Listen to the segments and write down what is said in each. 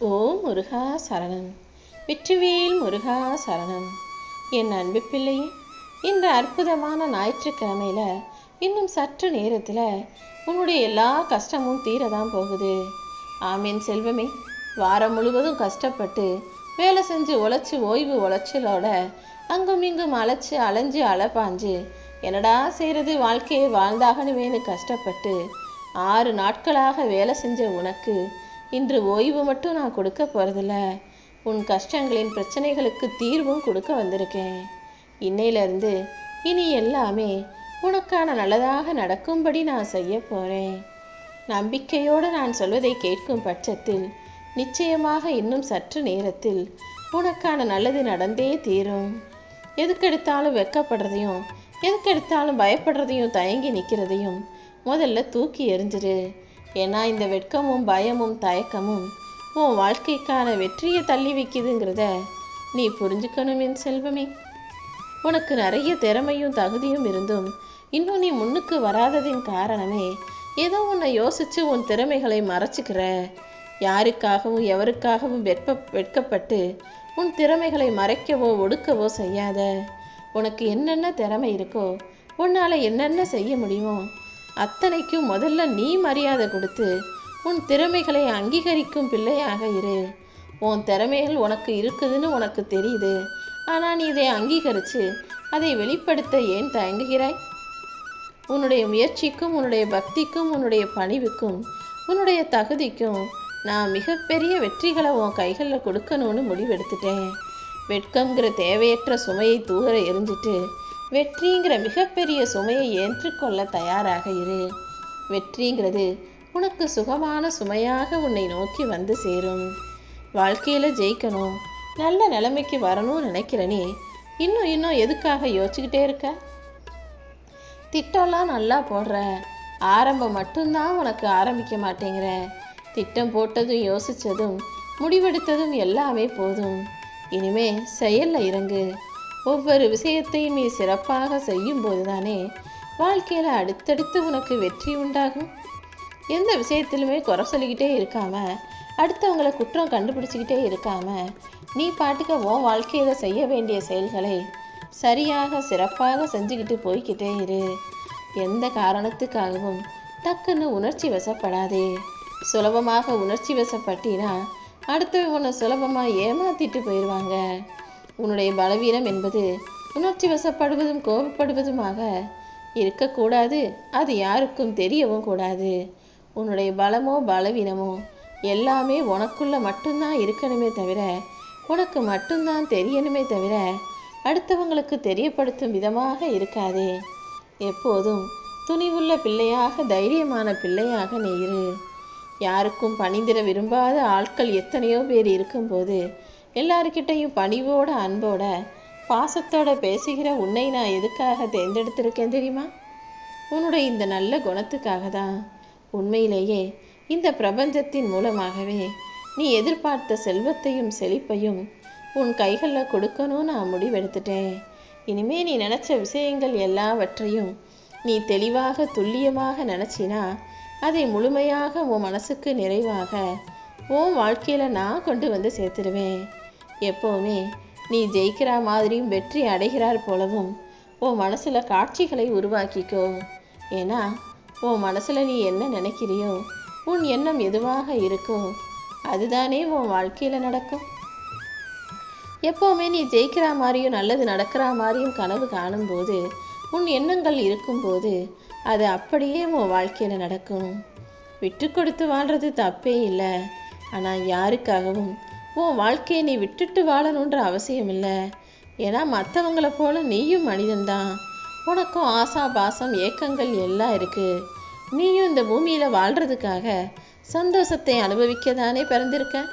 ஓ முருகா சரணம். வெற்றிவேல் முருகா சரணம். என் அன்பு பிள்ளையே இந்த அற்புதமான ஞாயிற்றுக்கிழமையில இன்னும் சற்று நேரத்தில் உன்னுடைய எல்லா கஷ்டமும் தீரதான் போகுது. ஆமீன் செல்வமே. வாரம் முழுவதும் கஷ்டப்பட்டு வேலை செஞ்சு உழைச்சி ஓய்வு உழைச்சலோட அங்கும் இங்கும் அலைச்சு அலைஞ்சு அலைப்பாஞ்சு என்னடா செய்கிறது வாழ்க்கையை வாழ்ந்தாகணுமேனு கஷ்டப்பட்டு ஆறு நாட்களாக வேலை செஞ்ச உனக்கு இன்று ஓய்வு மட்டும் நான் கொடுக்க போகிறதில்ல உன் கஷ்டங்களின் பிரச்சனைகளுக்கு தீர்வும் கொடுக்க வந்திருக்கேன். இன்னையிலிருந்து இனி எல்லாமே உனக்கான நல்லதாக நடக்கும்படி நான் செய்ய போகிறேன் நம்பிக்கையோடு நான் சொல்வதை கேட்கும் பட்சத்தில் நிச்சயமாக இன்னும் சற்று நேரத்தில் உனக்கான நல்லது நடந்தே தீரும். எதுக்கெடுத்தாலும் வெக்கப்படுறதையும் எதுக்கெடுத்தாலும் பயப்படுறதையும் தயங்கி நிற்கிறதையும் முதல்ல தூக்கி எறிஞ்சிரு. ஏன்னா இந்த வெட்கமும் பயமும் தயக்கமும் உன் வாழ்க்கைக்கான வெற்றியை தள்ளி வைக்குதுங்கிறத நீ புரிஞ்சுக்கணும் என் செல்வமே. உனக்கு நிறைய திறமையும் தகுதியும் இருந்தும் இன்னும் நீ முன்னுக்கு வராததின் காரணமே ஏதோ உன்னை யோசிச்சு உன் திறமைகளை மறைச்சிக்கிற. யாருக்காகவும் எவருக்காகவும் வெட்ப வெட்கப்பட்டு உன் திறமைகளை மறைக்கவோ ஒடுக்கவோ செய்யாத உனக்கு என்னென்ன திறமை இருக்கோ உன்னால் என்னென்ன செய்ய முடியுமோ அத்தனைக்கும் முதல்ல நீ மரியாதை கொடுத்து உன் திறமைகளை அங்கீகரிக்கும் பிள்ளையாக இரு. உன் திறமைகள் உனக்கு இருக்குதுன்னு உனக்கு தெரியுது. ஆனால் நீ இதை அங்கீகரித்து அதை வெளிப்படுத்த ஏன் தயங்குகிறாய்? உன்னுடைய முயற்சிக்கும் உன்னுடைய பக்திக்கும் உன்னுடைய பணிவுக்கும் உன்னுடைய தகுதிக்கும் நான் மிகப்பெரிய வெற்றிகளை உன் கைகளில் கொடுக்கணும்னு முடிவெடுத்துட்டேன். வெட்கங்கிற தேவையற்ற சுமையை தூர எரிஞ்சிட்டு வெற்றிங்கிற மிகப்பெரிய சுமையை ஏற்றுக்கொள்ள தயாராக இரு. வெற்றிங்கிறது உனக்கு சுகமான சுமையாக உன்னை நோக்கி வந்து சேரும். வாழ்க்கையில் ஜெயிக்கணும் நல்ல நிலைமைக்கு வரணும்னு நினைக்கிறனே இன்னும் இன்னும் எதுக்காக யோசிச்சுக்கிட்டே இருக்க? திட்டம்லாம் நல்லா போடுற. ஆரம்பம் மட்டும்தான் உனக்கு ஆரம்பிக்க மாட்டேங்கிற. திட்டம் போட்டதும் யோசித்ததும் முடிவெடுத்ததும் எல்லாமே போதும். இனிமே செயலில் இறங்கு. ஒவ்வொரு விஷயத்தையும் நீ சிறப்பாக செய்யும் போதுதானே வாழ்க்கையில் அடுத்தடுத்து உனக்கு வெற்றி உண்டாகும். எந்த விஷயத்திலுமே குறை சொல்லிக்கிட்டே இருக்காம அடுத்தவங்களை குற்றம் கண்டுபிடிச்சிக்கிட்டே இருக்காம நீ பாட்டுக்க உன் வாழ்க்கையில் செய்ய வேண்டிய செயல்களை சரியாக சிறப்பாக செஞ்சுக்கிட்டு போய்கிட்டே இரு. எந்த காரணத்துக்காகவும் டக்குன்னு உணர்ச்சி வசப்படாதே. சுலபமாக உணர்ச்சி வசப்பட்டினா அடுத்தவங்க உன்னை சுலபமாக ஏமாத்திட்டு போயிடுவாங்க உன்னுடைய பலவீனம் என்பது உணர்ச்சி வசப்படுவதும் கோபப்படுவதுமாக இருக்கக்கூடாது. அது யாருக்கும் தெரியவும் கூடாது. உன்னுடைய பலமோ பலவீனமோ எல்லாமே உனக்குள்ள மட்டும்தான் இருக்கணுமே தவிர உனக்கு மட்டும்தான் தெரியணுமே தவிர அடுத்தவங்களுக்கு தெரியப்படுத்தும் விதமாக இருக்காதே. எப்போதும் துணிவுள்ள பிள்ளையாக தைரியமான பிள்ளையாக நீ இரு. யாருக்கும் பணிந்திட விரும்பாத ஆட்கள் எத்தனையோ பேர் இருக்கும்போது எல்லாருக்கிட்டையும் பணிவோட அன்போட பாசத்தோட பேசுகிற உன்னை நான் எதுக்காக தேர்ந்தெடுத்திருக்கேன் தெரியுமா? உன்னுடைய இந்த நல்ல குணத்துக்காக தான் உண்மையிலேயே இந்த பிரபஞ்சத்தின் மூலமாகவே நீ எதிர்பார்த்த செல்வத்தையும் செழிப்பையும் உன் கைகளில் கொடுக்கணும்னு நான் முடிவெடுத்துட்டேன். இனிமே நீ நினச்ச விஷயங்கள் எல்லாவற்றையும் நீ தெளிவாக துல்லியமாக நினச்சினா அதை முழுமையாக உன் மனசுக்கு நிறைவாக உன் வாழ்க்கையில் நான் கொண்டு வந்து சேர்த்துடுவேன் எப்போவுமே நீ ஜெயிக்கிற மாதிரியும் வெற்றி அடைகிறார் போலவும் உன் மனசில் காட்சிகளை உருவாக்கிக்கோ. ஏன்னா உன் மனசில் நீ என்ன நினைக்கிறியோ உன் எண்ணம் எதுவாக இருக்கோ அதுதானே உன் வாழ்க்கையில் நடக்கும். எப்போவுமே நீ ஜெயிக்கிற மாதிரியும் நல்லது நடக்கிற மாதிரியும் கனவு காணும்போது உன் எண்ணங்கள் இருக்கும்போது அது அப்படியே உன் வாழ்க்கையில் நடக்கும். விட்டு கொடுத்து வாழ்கிறது தப்பே இல்லை. ஆனால் யாருக்காகவும் உன் வாழ்க்கையை நீ விட்டுட்டு வாழணுன்ற அவசியம் இல்லை ஏன்னா மற்றவங்கள போல நீயும் மனிதன்தான். உனக்கும் ஆசா பாசம் ஏக்கங்கள் எல்லாம் இருக்குது நீயும் இந்த பூமியில் வாழ்கிறதுக்காக சந்தோஷத்தை அனுபவிக்க தானே பிறந்திருக்க?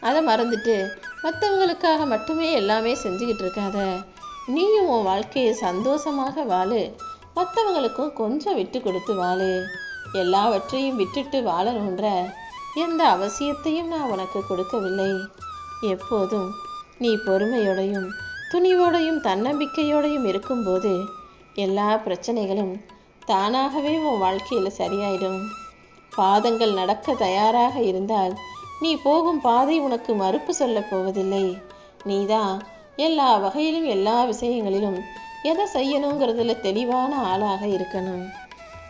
அதை மறந்துட்டு மற்றவங்களுக்காக மட்டுமே எல்லாமே செஞ்சுக்கிட்டு இருக்காத. நீயும் உன் வாழ்க்கையை சந்தோஷமாக வாழு. மற்றவங்களுக்கும் கொஞ்சம் விட்டு கொடுத்து வாழு. எல்லாவற்றையும் விட்டுட்டு வாழணுன்ற எந்த அவசியத்தையும் நான் உனக்கு கொடுக்கவில்லை. எப்போதும் நீ பொறுமையோடையும் துணிவோடையும் தன்னம்பிக்கையோடையும் இருக்கும்போது எல்லா பிரச்சனைகளும் தானாகவே உன் வாழ்க்கையில் சரியாயிடும். பாதங்கள் நடக்க தயாராக இருந்தால் நீ போகும் பாதை உனக்கு மறுப்பு சொல்லப் போவதில்லை. நீதான் எல்லா வகையிலும் எல்லா விஷயங்களிலும் எதை செய்யணுங்கிறதுல தெளிவான ஆளாக இருக்கணும்.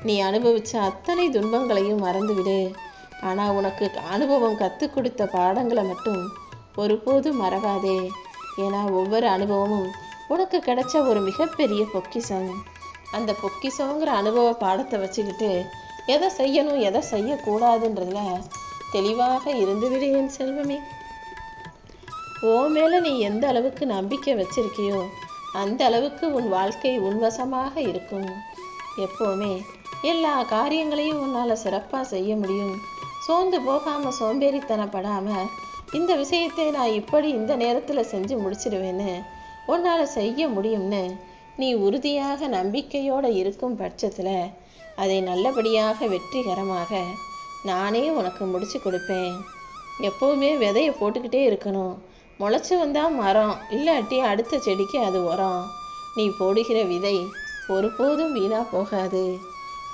நீ அனுபவிச்ச அத்தனை துன்பங்களையும் மறந்துவிடு. ஆனால் உனக்கு அனுபவம் கற்றுக் கொடுத்த பாடங்களை மட்டும் ஒருபோதும் மறவாதே. ஏன்னா ஒவ்வொரு அனுபவமும் உனக்கு கிடைச்ச ஒரு மிகப்பெரிய பொக்கிஷம். அந்த பொக்கிஷங்கிற அனுபவ பாடத்தை வச்சுக்கிட்டு எதை செய்யணும் எதை செய்யக்கூடாதுன்றதுல தெளிவாக இருந்துவிடு என் செல்வமே. ஓ மேலே நீ எந்த அளவுக்கு நம்பிக்கை வச்சிருக்கியோ அந்த அளவுக்கு உன் வாழ்க்கை உன்வசமாக இருக்கும். எப்போவுமே எல்லா காரியங்களையும் உன்னால் சிறப்பாக செய்ய முடியும். சோர்ந்து போகாமல் சோம்பேறித்தனப்படாமல் இந்த விஷயத்தை நான் இப்படி இந்த நேரத்தில் செஞ்சு முடிச்சிடுவேன்னு உன்னால் செய்ய முடியும்னு நீ உறுதியாக நம்பிக்கையோடு இருக்கும் பட்சத்தில் அதை நல்லபடியாக வெற்றிகரமாக நானே உனக்கு முடிச்சு கொடுப்பேன். எப்போவுமே விதையை போட்டுக்கிட்டே இருக்கணும். முளைச்சி வந்தால் மரம் இல்லாட்டி அடுத்த செடிக்கு அது உரம். நீ போடுகிற விதை ஒருபோதும் வீணாக போகாது.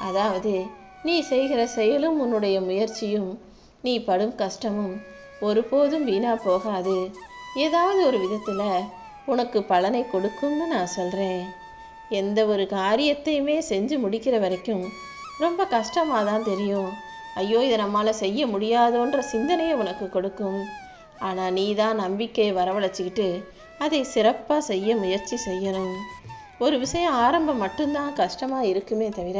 அதாவது நீ செய்கிற செயலும் உன்னுடைய முயற்சியும். நீ படும் கஷ்டமும் ஒருபோதும் வீணா போகாது. ஏதாவது ஒரு விதத்தில் உனக்கு பலனை கொடுக்கும்னு நான் சொல்கிறேன் எந்த ஒரு காரியத்தையுமே செஞ்சு முடிக்கிற வரைக்கும் ரொம்ப கஷ்டமாக தான் தெரியும். ஐயோ இதை நம்மளால் செய்ய முடியாதோன்ற சிந்தனையை உனக்கு கொடுக்கும். ஆனால் நீ தான் நம்பிக்கையை வரவழைச்சிக்கிட்டு அதை சிறப்பாக செய்ய முயற்சி செய்யணும். ஒரு விஷயம் ஆரம்பம் மட்டும்தான் கஷ்டமாக இருக்குமே தவிர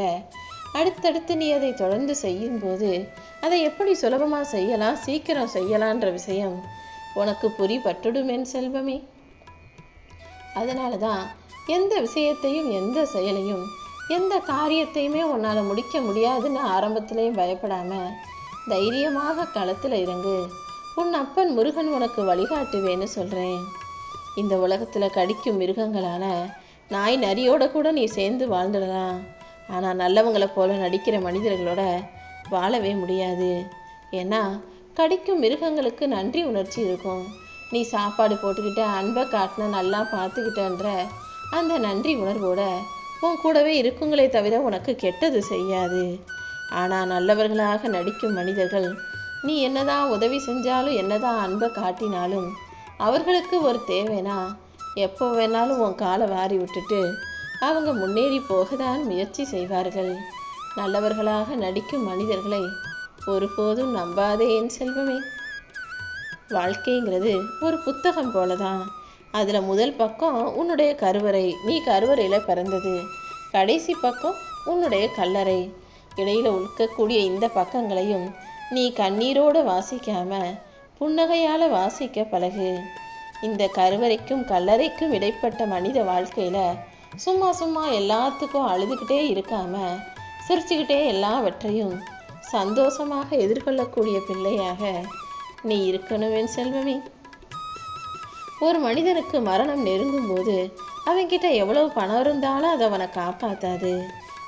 அடுத்தடுத்து நீ அதை தொடர்ந்து செய்யும்போது அதை எப்படி சுலபமாக செய்யலாம் சீக்கிரம் செய்யலான்ற விஷயம் உனக்கு புரி பட்டுடுமேன் செல்வமே. அதனால தான் எந்த விஷயத்தையும் எந்த செயலையும் எந்த காரியத்தையுமே உன்னால் முடிக்க முடியாதுன்னு ஆரம்பத்திலையும் பயப்படாமல் தைரியமாக களத்தில் இறங்கு. உன் அப்பன் முருகன் உனக்கு வழிகாட்டுவேன்னு சொல்கிறேன் இந்த உலகத்தில் கடிக்கும் மிருகங்களான நாய் நரியோட கூட நீ சேர்ந்து வாழ்ந்துடலாம். ஆனால் நல்லவங்களை போல நடிக்கிற மனிதர்களோட வாழவே முடியாது. ஏன்னா கடிக்கும் மிருகங்களுக்கு நன்றி உணர்ச்சி இருக்கும். நீ சாப்பாடு போட்டுக்கிட்ட அன்பை காட்டின நல்லா பார்த்துக்கிட்டன்ற அந்த நன்றி உணர்வோட உன் கூடவே இருக்குங்களே தவிர உனக்கு கெட்டது செய்யாது. ஆனால் நல்லவர்களாக நடிக்கும் மனிதர்கள் நீ என்னதான் உதவி செஞ்சாலும் என்னதான் அன்பை காட்டினாலும் அவர்களுக்கு ஒரு தேவைனா எப்போ வேணாலும் உன் காலை வாரி விட்டுட்டு அவங்க முன்னேறி போகத்தான் முயற்சி செய்வார்கள். நல்லவர்களாக நடிக்கும் மனிதர்களை ஒருபோதும் நம்பாதே என் செல்வமே. வாழ்க்கைங்கிறது ஒரு புத்தகம் போல தான் அதில் முதல் பக்கம் உன்னுடைய கருவறை நீ கருவறையில் பிறந்தது. கடைசி பக்கம் உன்னுடைய கல்லறை. இடையில் உழுக்கக்கூடிய இந்த பக்கங்களையும் நீ கண்ணீரோடு வாசிக்காம புன்னகையால் வாசிக்க பழகு. இந்த கருவறைக்கும் கல்லறைக்கும் இடைப்பட்ட மனித வாழ்க்கையில் சும்மா சும்மா எல்லாத்துக்கும் அழுதுகிட்டே இருக்காம சிரிச்சுக்கிட்டே எல்லாவற்றையும் சந்தோஷமாக எதிர்கொள்ளக்கூடிய பிள்ளையாக நீ இருக்கணும் என் செல்வமே. ஒரு மனிதனுக்கு மரணம் நெருங்கும் போது அவன்கிட்ட எவ்வளவு பணம் இருந்தாலும் அது அவனை காப்பாத்தாது.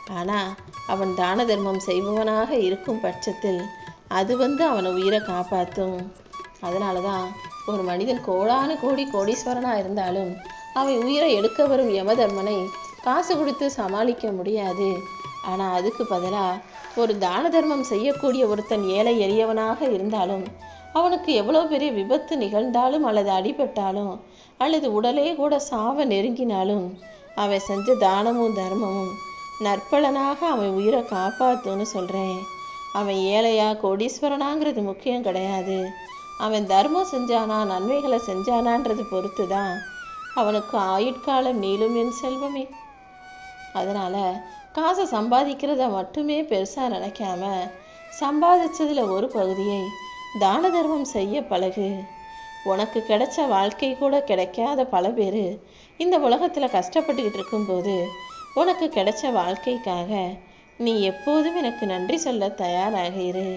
ஆனால் அவன் தான தர்மம் செய்பவனாக இருக்கும் பட்சத்தில் அது வந்து அவனை உயிரை காப்பாற்றும் அதனால தான் ஒரு மனிதன் கோடானு கோடி கோடீஸ்வரனாக இருந்தாலும் அவன் உயிரை எடுக்க வரும் யமதர்மனை காசு கொடுத்து சமாளிக்க முடியாது. ஆனால் அதுக்கு பதிலாக ஒரு தான தர்மம் செய்யக்கூடிய ஒருத்தன் ஏழை எளியவனாக இருந்தாலும் அவனுக்கு எவ்வளோ பெரிய விபத்து நிகழ்ந்தாலும் அல்லது அடிபட்டாலும் அல்லது உடலே கூட சாவ நெருங்கினாலும் அவன் செஞ்ச தானமும் தர்மமும் நற்பலனாக அவன் உயிரை காப்பாத்துன்னு சொல்கிறேன் அவன் ஏழையா கோடீஸ்வரனாங்கிறது முக்கியம் கிடையாது. அவன் தர்மம் செஞ்சானா நன்மைகளை செஞ்சானான்றது பொறுத்து தான் அவனுக்கு ஆயுட்காலம் நீளும் என் செல்வமே. அதனால் காசை சம்பாதிக்கிறத மட்டுமே பெருசாக நினைக்காம சம்பாதிச்சதுல ஒரு பகுதியை தான தர்மம் செய்ய பழகு. உனக்கு கிடைச்ச வாழ்க்கை கூட கிடைக்காத பல பேர் இந்த உலகத்தில் கஷ்டப்பட்டுக்கிட்டு இருக்கும்போது உனக்கு கிடைச்ச வாழ்க்கைக்காக நீ எப்போதும் எனக்கு நன்றி சொல்ல தயாராக இரு.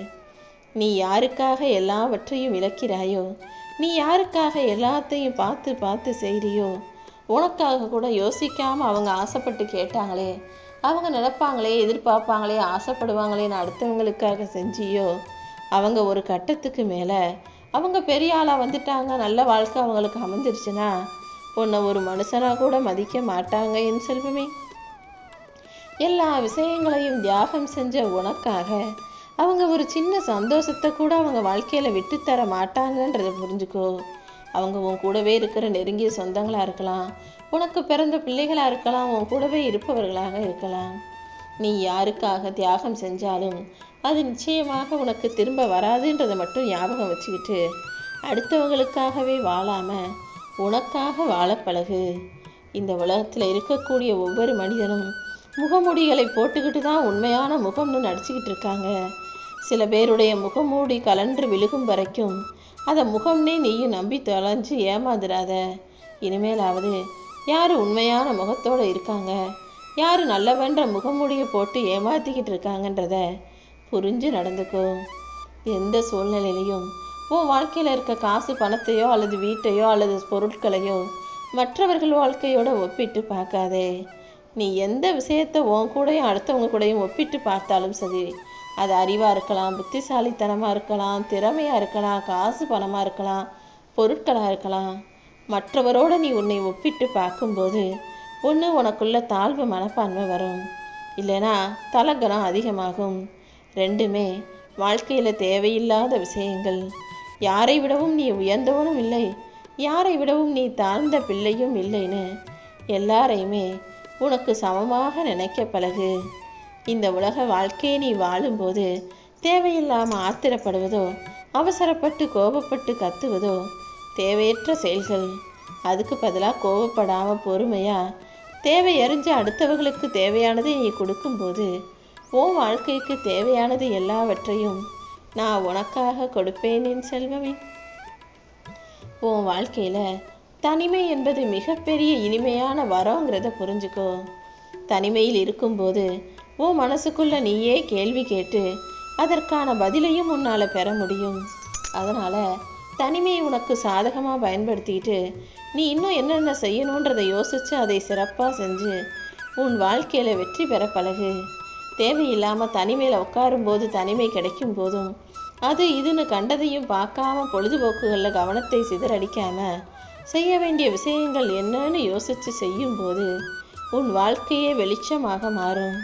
நீ யாருக்காக எல்லாவற்றையும் இழக்கிறாயோ நீ யாருக்காக எல்லாத்தையும் பார்த்து பார்த்து செய்கிறியோ உனக்காக கூட யோசிக்காமல் அவங்க ஆசைப்பட்டு கேட்டாங்களே. அவங்க நினைப்பாங்களே எதிர்பார்ப்பாங்களே ஆசைப்படுவாங்களேன்னு அடுத்தவங்களுக்காக செஞ்சியோ? அவங்க ஒரு கட்டத்துக்கு மேலே அவங்க பெரிய ஆளாக வந்துட்டாங்க நல்ல வாழ்க்கை அவங்களுக்கு அமைஞ்சிருச்சுன்னா உன்னை ஒரு மனுஷனாக கூட மதிக்க மாட்டாங்க என் செல்வமே. எல்லா விஷயங்களையும் தியாகம் செஞ்ச உனக்காக அவங்க ஒரு சின்ன சந்தோஷத்தை கூட அவங்க வாழ்க்கையில் விட்டுத்தர மாட்டாங்கன்றதை புரிஞ்சுக்கோ. அவங்க உன் கூடவே இருக்கிற நெருங்கிய சொந்தங்களாக இருக்கலாம். உனக்கு பிறந்த பிள்ளைகளாக இருக்கலாம். உன் கூடவே இருப்பவர்களாக இருக்கலாம். நீ யாருக்காக தியாகம் செஞ்சாலும் அது நிச்சயமாக உனக்கு திரும்ப வராதுன்றதை மட்டும் ஞாபகம் வச்சுக்கிட்டு அடுத்தவங்களுக்காகவே வாழாமல் உனக்காக வாழ பழகு. இந்த உலகத்தில் இருக்கக்கூடிய ஒவ்வொரு மனிதனும் முகமுடிகளை போட்டுக்கிட்டு தான் உண்மையான முகம்னு நடிச்சுக்கிட்டு இருக்காங்க. சில பேருடைய முகமூடி கலன்று விழுகும் வரைக்கும் அதை முகம்னே நீயும் நம்பி தொலைஞ்சு ஏமாந்துடாத. இனிமேலாவது யார் உண்மையான முகத்தோடு இருக்காங்க? யார் நல்லவன்ற முகமூடியை போட்டு ஏமாத்திக்கிட்டு இருக்காங்கன்றத புரிஞ்சு நடந்துக்கோ. எந்த சூழ்நிலையிலையும் உன் வாழ்க்கையில் இருக்க காசு பணத்தையோ அல்லது வீட்டையோ அல்லது பொருட்களையோ மற்றவர்கள் வாழ்க்கையோட ஒப்பிட்டு பார்க்காதே. நீ எந்த விஷயத்தை உன் கூடயும் அடுத்தவங்க கூடயும் ஒப்பிட்டு பார்த்தாலும் சரி அது அறிவாக இருக்கலாம் புத்திசாலித்தனமாக இருக்கலாம் திறமையாக இருக்கலாம் காசு பணமாக இருக்கலாம் பொருட்களாக இருக்கலாம். மற்றவரோட நீ உன்னை ஒப்பிட்டு பார்க்கும்போது ஒன்று உனக்குள்ள தாழ்வு மனப்பான்மை வரும். இல்லைனா தலகனம் அதிகமாகும். ரெண்டுமே வாழ்க்கையில் தேவையில்லாத விஷயங்கள். யாரை விடவும் நீ உயர்ந்தவனும் இல்லை. யாரை விடவும் நீ தாழ்ந்த பிள்ளையும் இல்லைன்னு எல்லாரையுமே உனக்கு சமமாக நினைக்க பழகு. இந்த உலக வாழ்க்கையை நீ வாழும்போது தேவையில்லாமல் ஆத்திரப்படுவதோ அவசரப்பட்டு கோபப்பட்டு கத்துவதோ தேவையற்ற செயல்கள். அதுக்கு பதிலாக கோபப்படாமல் பொறுமையாக தேவை அறிஞ்சு அடுத்தவர்களுக்கு தேவையானதை நீ கொடுக்கும்போது உன் வாழ்க்கைக்கு தேவையானது எல்லாவற்றையும் நான் உனக்காக கொடுப்பேன் என் செல்வமே. உன் வாழ்க்கையில் தனிமை என்பது மிகப்பெரிய இனிமையான வரோங்கிறத புரிஞ்சுக்கோ. தனிமையில் இருக்கும்போது உன் மனசுக்குள்ள நீயே கேள்வி கேட்டு அதற்கான பதிலையும் உன்னால் பெற முடியும். அதனால் தனிமையை உனக்கு சாதகமாக பயன்படுத்திட்டு நீ இன்னும் என்னென்ன செய்யணுன்றதை யோசித்து அதை சிறப்பாக செஞ்சு உன் வாழ்க்கையில் வெற்றி பெற பழகு. தேவையில்லாமல் தனிமையில் உட்காரும்போது தனிமை கிடைக்கும் போதும் அது இதுன்னு கண்டதையும் பார்க்காம பொழுதுபோக்குகளில் கவனத்தை சிதறடிக்காமல் செய்ய வேண்டிய விஷயங்கள் என்னன்னு யோசித்து செய்யும்போது உன் வாழ்க்கையே வெளிச்சமாக மாறும்.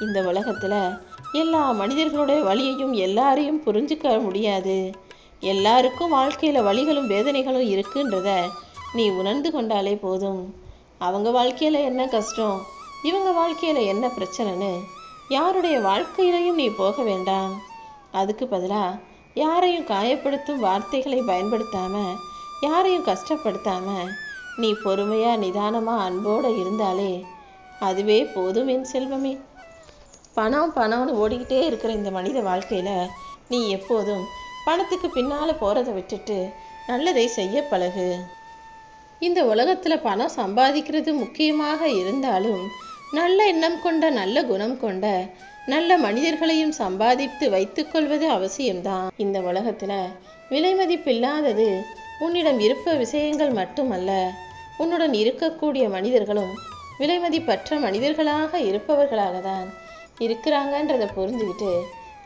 இந்த உலகத்தில் எல்லா மனிதர்களுடைய வழியையும் எல்லாரையும் புரிஞ்சுக்க முடியாது. எல்லாருக்கும் வாழ்க்கையில் வழிகளும் வேதனைகளும் இருக்குன்றத நீ உணர்ந்து கொண்டாலே போதும். அவங்க வாழ்க்கையில் என்ன கஷ்டம்? இவங்க வாழ்க்கையில் என்ன பிரச்சனைன்னு யாருடைய வாழ்க்கையிலையும் நீ போக வேண்டாம். அதுக்கு பதிலாக யாரையும் காயப்படுத்தும் வார்த்தைகளை பயன்படுத்தாமல் யாரையும் கஷ்டப்படுத்தாமல் நீ பொறுமையாக நிதானமாக அன்போடு இருந்தாலே அதுவே போதும் என் செல்வமே. பணம் பணம்னு ஓடிக்கிட்டே இருக்கிற இந்த மனித வாழ்க்கையில் நீ எப்போதும் பணத்துக்கு பின்னால் போகிறத விட்டுட்டு நல்லதை செய்ய பழகு. இந்த உலகத்தில் பணம் சம்பாதிக்கிறது முக்கியமாக இருந்தாலும் நல்ல எண்ணம் கொண்ட நல்ல குணம் கொண்ட நல்ல மனிதர்களையும் சம்பாதித்து வைத்துக்கொள்வது அவசியம்தான். இந்த உலகத்தில் விலை மதிப்பில்லாதது உன்னிடம் இருப்ப விஷயங்கள் மட்டுமல்ல உன்னுடன் இருக்கக்கூடிய மனிதர்களும் விலைமதிப்பற்ற மனிதர்களாக இருப்பவர்களாக தான் இருக்கிறாங்கன்றதை புரிஞ்சுக்கிட்டு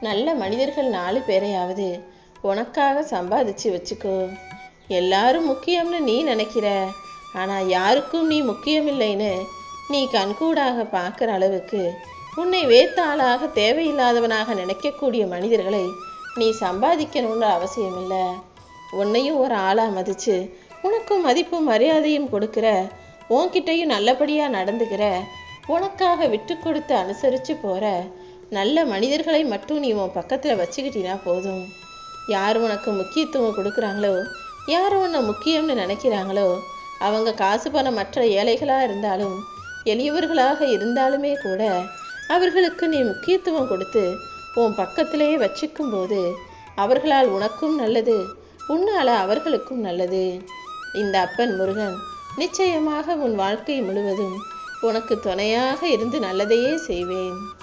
நல்ல மனிதர்கள் நாலு பேரையாவது உனக்காக சம்பாதிச்சு வச்சுக்கோ. எல்லாரும் முக்கியம்னு நீ நினைக்கிற. ஆனால் யாருக்கும் நீ முக்கியமில்லைன்னு நீ கண்கூடாக பார்க்குற அளவுக்கு உன்னை வேத்தாளாக தேவையில்லாதவனாக நினைக்கக்கூடிய மனிதர்களை நீ சம்பாதிக்கணுன்ற அவசியம் இல்லை உன்னையும் ஒரு ஆளாக மதித்து உனக்கும் மதிப்பும் மரியாதையும் கொடுக்குற உன்கிட்டையும் நல்லபடியாக நடந்துக்கிற உனக்காக விட்டு கொடுத்து அனுசரித்து போகிற நல்ல மனிதர்களை மட்டும் நீ உன் பக்கத்தில் வச்சுக்கிட்டினா போதும். யார் உனக்கு முக்கியத்துவம் கொடுக்குறாங்களோ யார் உன்னை முக்கியம்னு நினைக்கிறாங்களோ அவங்க காசு பணம் மற்ற ஏழைகளாக இருந்தாலும் எளியவர்களாக இருந்தாலுமே கூட அவர்களுக்கு நீ முக்கியத்துவம் கொடுத்து உன் பக்கத்திலேயே வச்சுக்கும் போது அவர்களால் உனக்கும் நல்லது உன்னால் அவர்களுக்கும் நல்லது. இந்த அப்பன் முருகன் நிச்சயமாக உன் வாழ்க்கை முழுவதும் உனக்கு துணையாக இருந்து நல்லதையே செய்வேன்.